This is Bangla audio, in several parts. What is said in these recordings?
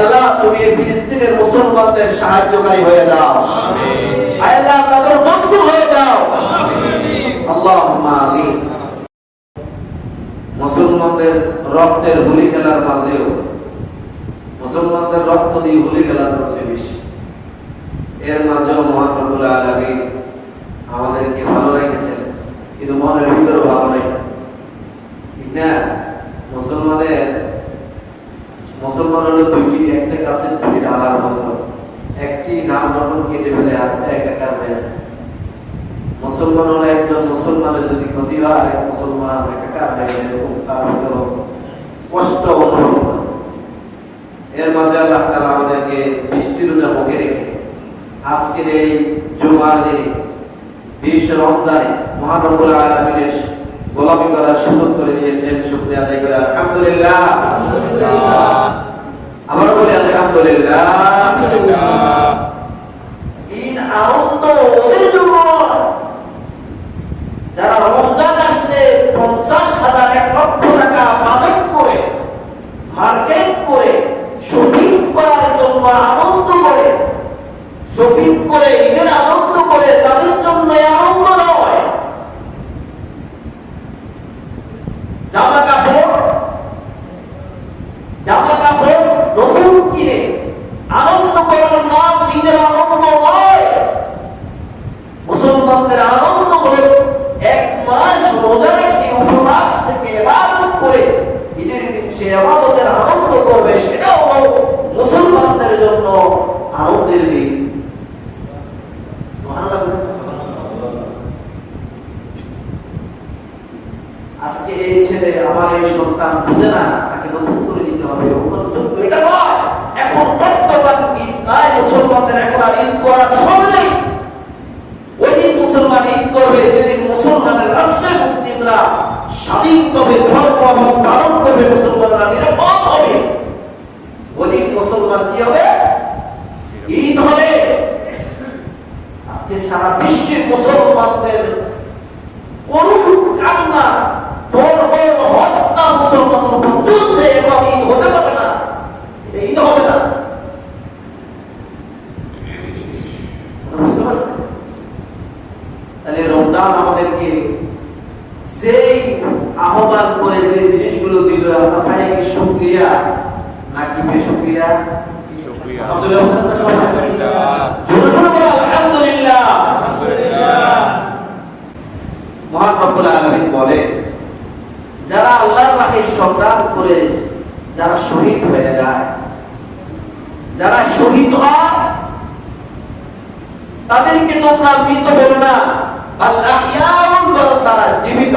আল্লাহ তুমি ফিলিস্তিনের মুসলমানদের সাহায্যকারী হয়ে যাও। আল্লাহ তাদের বন্ধু হয়ে যাও। আল্লাহ আমিন। মুসলমানদের রক্তের হুলি খেলার মাঝেও মুসলমানদের রক্ত দিয়ে হুলি খেলা চলছে বেশি। এর মাঝেও মহাপ্রভুল আলমী আমাদেরকে ভালো রেখেছেন কিন্তু মনের ভিতরে ভালো নাই ঠিক না মুসলমানের মুসলমান হলো দুইটি একটা কাছে দুটি ডালার মতো একটি গান যখন কেটে ফেলে হাতটা একাকার হয়ে যায়। মুসলমান হলো একজন মুসলমানের যদি ক্ষতি হয় আরেক মুসলমান এরকম তার ভিতরে কষ্ট অনুভব করে এর মাঝে আল্লাহ। তাআলা আমাদেরকে বৃষ্টির মুখে রেখে আজকের এই জুমার দিনে বিশ রমজানে মহানবুল আলমিনের গোলামি করার সুযোগ করে দিয়েছেন শুক্রিয়া আদায় করে আলহামদুলিল্লাহ আবার বলি আলহামদুলিল্লাহ ঈদ আনন্দ ওদের জন্য যারা মার্কেট করে শপিং করার জন্য আনন্দ করে শপিং করে ঈদের আনন্দ করে তাদের জন্য এই আনন্দ নয় জামা কাপড় জামা কাপড় নতুন কিনে আনন্দ করার নাম ঈদের আনন্দ নয় মুসলমানদের আনন্দ হলো এক মাস রোজা রেখে উপবাস থেকে এবাদত করে ঈদের দিন সে এবাদতের আনন্দ করবে সেটাও হলো মুসলমানদের জন্য আনন্দের দিন সুবহানাল্লাহ বলুন। আজকে এই ছেলে আমার এই সন্তান বুঝে না তাকে নতুন করে দিতে হবে ওকে নতুন করে- এটা নয় এখন বর্তমান ঈদ নাই মুসলমানদের এখন আর ঈদ করার সময় নেই ওই দিন মুসলমান ঈদ করবে যেদিন মুসলমানের রাষ্ট্রে মুসলিমরা স্বাধীনভাবে ধর্ম এবং পালন করবে মুসলমানরা নিরাপদ হবে ওই মুসলমান কি হবে? ঈদ হবে। আজকে সারা বিশ্বের মুসলমানদের কান্না আমাদেরকে সেই আহ্বান করে যে জিনিসগুলো দিল কি সক্রিয়া নাকি বেসক্রিয়া শুকরিয়া। আলহামদুলিল্লাহ বলতেন না সবাই? আলহামদুলিল্লাহ। জোরে জোরে বলো, আলহামদুলিল্লাহ মহান রব্বুল আলামিন বলে যারা আল্লাহর রাহে সংগ্রাম করে যারা শহীদ হয়ে যায় যারা শহীদ হয় তাদেরকে তোমরা মৃত বলো না আহইয়াউন তারা জীবিত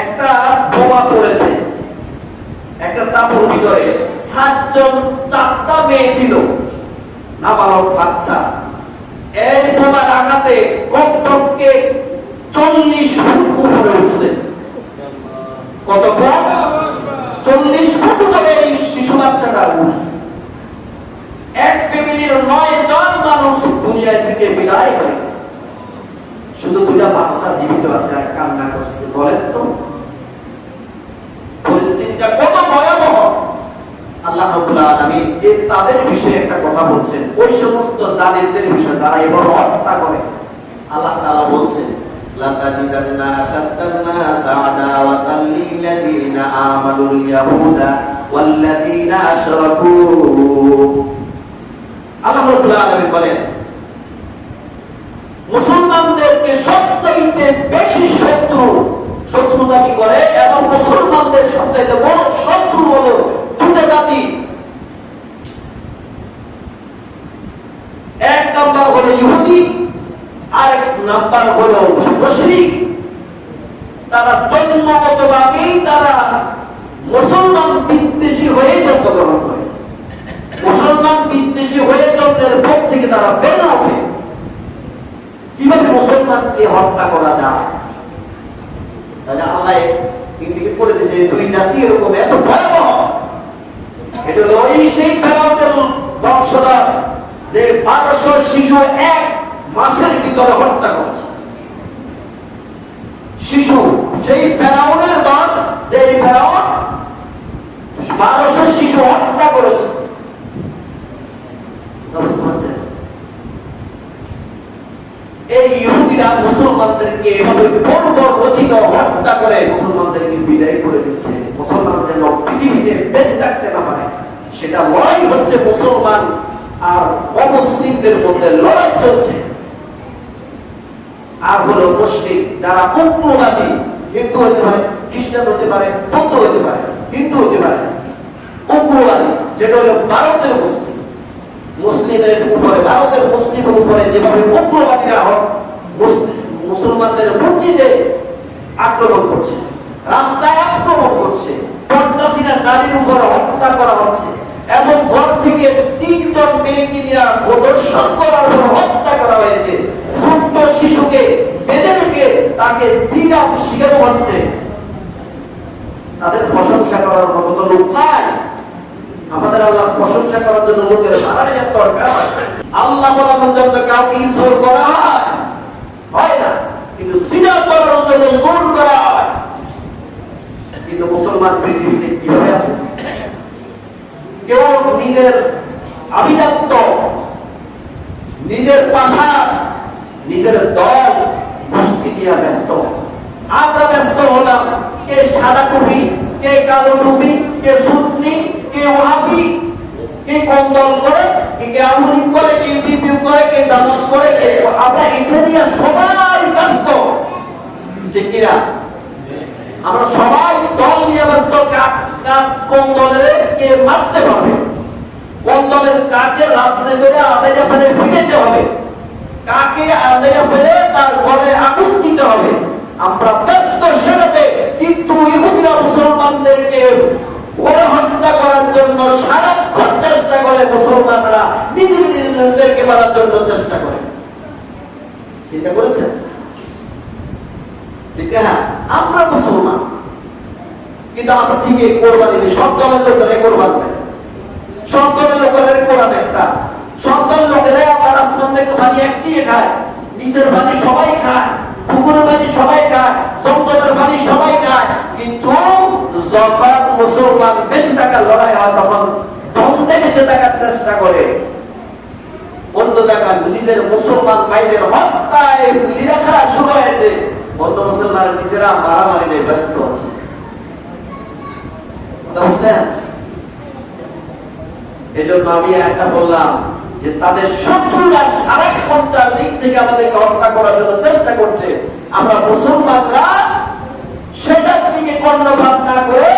একটা বোমা পড়েছে, একটা তাঁবুর ভিতরে সাতজন চারটা মেয়ে ছিল। নাবালক বাচ্চা। এই বোমার আঘাতে কমপক্ষে চল্লিশ ফুট উপরে উঠছে। কত চল্লিশ ফুট উপরে এই শিশু বাচ্চাটা উঠছে। এক ফ্যামিলির নয় জন মানুষ দুনিয়া থেকে বিদায় হয়ে গেছে। শুধু দুটা বাচ্চা জীবিত আছে আর কান্না করছে। বলেন তো পরিস্থিতিটা কত ভয়াবহ আল্লাহ রাব্বুল আলামিন এর তাদের বিষয়ে একটা কথা বলছেন ওই সমস্ত জালিমদের বিষয়ে যারা এবার হত্যা করে আল্লাহ তাআলা বলছেন لَتَجِدَنَّ أَشَدَّ النَّاسِ عَدَاوَةً لِلَّذِينَ آمَنُوا الْيَهُودَ وَالَّذِينَ أَشْرَكُوا আল্লাহ রাব্বুল আলামিন বলেন মুসলমানদেরকে সবচাইতে বেশি শত্রু শত্রুতামি করে এবং মুসলমানদের সবচাইতে বড় শত্রু হল দুটা জাতি। এক নাম্বার হলো ইহুদি আর এক নাম্বার হলো মুশরিক। তারা জন্মগত জন্মগতভাবেই তারা মুসলমান বিদ্বেষী হয়ে জন্মগ্রহণ করে। মুসলমান বিদ্বেষী হয়ে জন্মের ভোগ থেকে তারা বেদা ওঠে। কীভাবে মুসলমানকে হত্যা করা যায়? তাহলে আল্লাহ ইন্ডিকেট করে দিয়েছে, দুই জাতি এরকম এত ভয়াবহ। এটা হলো ওই সেই ফেরাউনের বংশধর, যে বারোশো শিশু এক মাসের ভিতরে হত্যা করছে। শিশু, সেই ফেরাউনের দল যে ফেরাউন বারোশো শিশু হত্যা করেছে বুঝতে পারছেন? এই ইহুদিরা মুসলমানদেরকে এভাবে রচিত হত্যা করে মুসলমানদেরকে বিদায় করে দিচ্ছে। মুসলমান যেন পৃথিবীতে বেঁচে থাকতে না পারে। সেটা লড়াই হচ্ছে মুসলমান আর অমুসলিমদের মধ্যে লড়াই চলছে। আর হলো মুসলিম, যারা উগ্রবাদী, হিন্দু হতে পারে, খ্রিস্টান হতে পারে, বৌদ্ধ হতে পারে, হিন্দু হতে পারে যেটা হলো ভারতের মুসলিম। মুসলিমের উপরে যেভাবে উগ্রবাদীরা মুসলমানদের মসজিদে আক্রমণ করছে, রাস্তায় আক্রমণ করছে সন্ত্রাসীরা নারীর উপর হত্যা করা হচ্ছে, এবং ঘর থেকে তিনজন মেয়েকে নিয়ে প্রদর্শন করার পর হত্যা করা হয়েছে, ছোট্ট শিশুকে বেঁধে রেখে তাকে সিরাপ শিখানো হচ্ছে। তাদের প্রশংসা করার মতো লোক নাই। আমাদের আল্লাহ প্রশংসা করার জন্য লোকের বাড়ানোর দরকার আল্লাহ বলানোর জন্য কাউকে জোর করা হয়? না। কিন্তু সিনা করার জন্য জোর করা কিন্তু মুসলমান পৃথিবীতে কীভাবে আছে? কেউ নিজের আভিজাত্য, নিজের পাশা নিজের দল গোষ্ঠী দিয়ে ব্যস্ত। আমরা ব্যস্ত হলাম। কে সাদা টুপি, কে কালো টুপি, কে সুন্নি কে ওহাবি কে করে? কে করে? কে করে? কে করে? কে আমরা সবাই ব্যস্ত। আমরা সবাই দল নিয়ে ব্যস্ত। কোন দলের কে মারতে পারবে কোন দলের কাকে রাত্রে ধরে ফেলে ফিরেতে হবে? কাকে আদাইটা ফেলে তার ঘরে আগুন দিতে হবে আমরা ব্যস্ত সেটাতে কিন্তু ইহুদিরা মুসলমানদেরকে ঘরে হত্যা করার জন্য সারাক্ষণ চেষ্টা করে মুসলমানরা নিজের নিজেদেরকে মারার জন্য চেষ্টা করে। চিন্তা করেছেন? আমরা মুসলমান। কিন্তু আমরা ঠিক এই কোরবানি দিই। সব দলের লোকেরা কোরবান দেয়। সব দলের লোকের কোরআন একটা। সব দলের লোকেরা আবার আসমান থেকে পানি একটি খায়। নিজের পানি সবাই খায়, পুকুরের পানি সবাই খায় জমজমের পানি সবাই খায়। কিন্তু যখন মুসলমান বেঁচে থাকার লড়াই হয়, তখন দ্বন্দ্বে বেঁচে থাকার চেষ্টা করে। অন্য জায়গায় নিজের মুসলমান ভাইদের হত্যায় লীলাখেলা শুরু হয়েছে। অন্য মুসলমান নিজেরা মারামারি নিয়ে ব্যস্ত আছে। এজন্য আমি একটা বললাম যে তাদের শত্রুরা সারাক্ষণ দিক থেকে আমাদেরকে হত্যা করার জন্য চেষ্টা করছে। আমরা মুসলমানরা সেটার দিকে কর্ণপাত না করে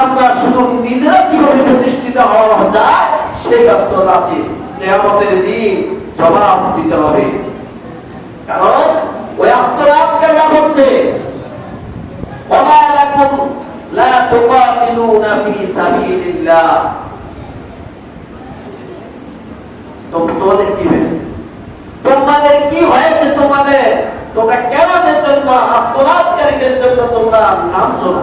আমরা শুধু নিজেরা কীভাবে প্রতিষ্ঠিত হওয়া যায়, সেই কাজটা আছি। কেয়ামতের দিন জবাব দিতে হবে। কারণ ওই নাম হচ্ছে? কি হয়েছে? তোমাদের কি হয়েছে তোমাদের? তোমরা জন্য তোমরা নামছো না।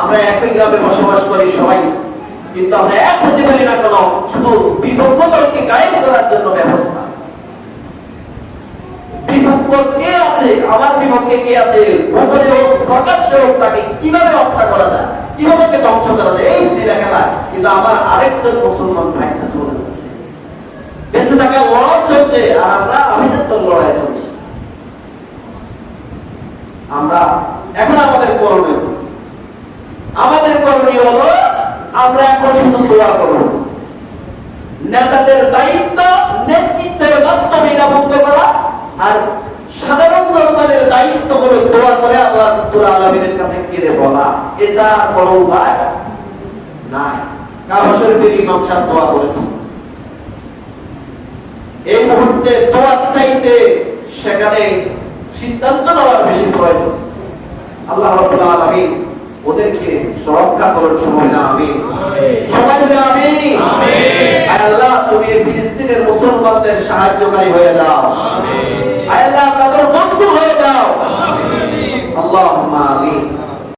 আমরা একই গ্রামে বসবাস করি সবাই। কিন্তু আমরা এক হতে পারি না কেন, শুধু দলকে গায়েব করার জন্য ব্যবস্থা। কে আছে? আমার বিপক্ষে কে আছে? হোক, প্রকাশ্যে হোক, তাকে কীভাবে হত্যা করা যায়? কীভাবে তাকে ধ্বংস করা যায়? এই খেলা। কিন্তু আমার আরেকজন মুসলমান চলে যাচ্ছে বেঁচে থাকার লড়াই চলছে, আর আমরা আভিজাত্য লড়াই চলছে। আমরা এখন আমাদের করণীয়? আমাদের করণীয় হলো, আমরা এখন শুধু দোয়া করব। নেতাদের দায়িত্ব, নেতৃত্বের তমিনা মুক্ত করা, আর সাধারণ জনগণের দায়িত্ব হলো দোয়া করে আল্লাহ রাব্বুল আলামিনের কাছে কেড়ে বলা। এটা কোনো উপায় নাই। কাবা শরীফের ইমাম দোয়া করেছেন এই মুহূর্তে দোয়া চাইতে সেখানে সিদ্ধান্ত নেওয়ার বেশি প্রয়োজন। আল্লাহ রাব্বুল আলামিন ওদেরকে রক্ষা করার সময় না আমি সময় না আমি আল্লাহ তুমি ফিলিস্তিনের মুসলমানদের সাহায্যকারী হয়ে দাও আল্লাহ তাদের বন্ধু হয়ে দাও আল্লাহ আমি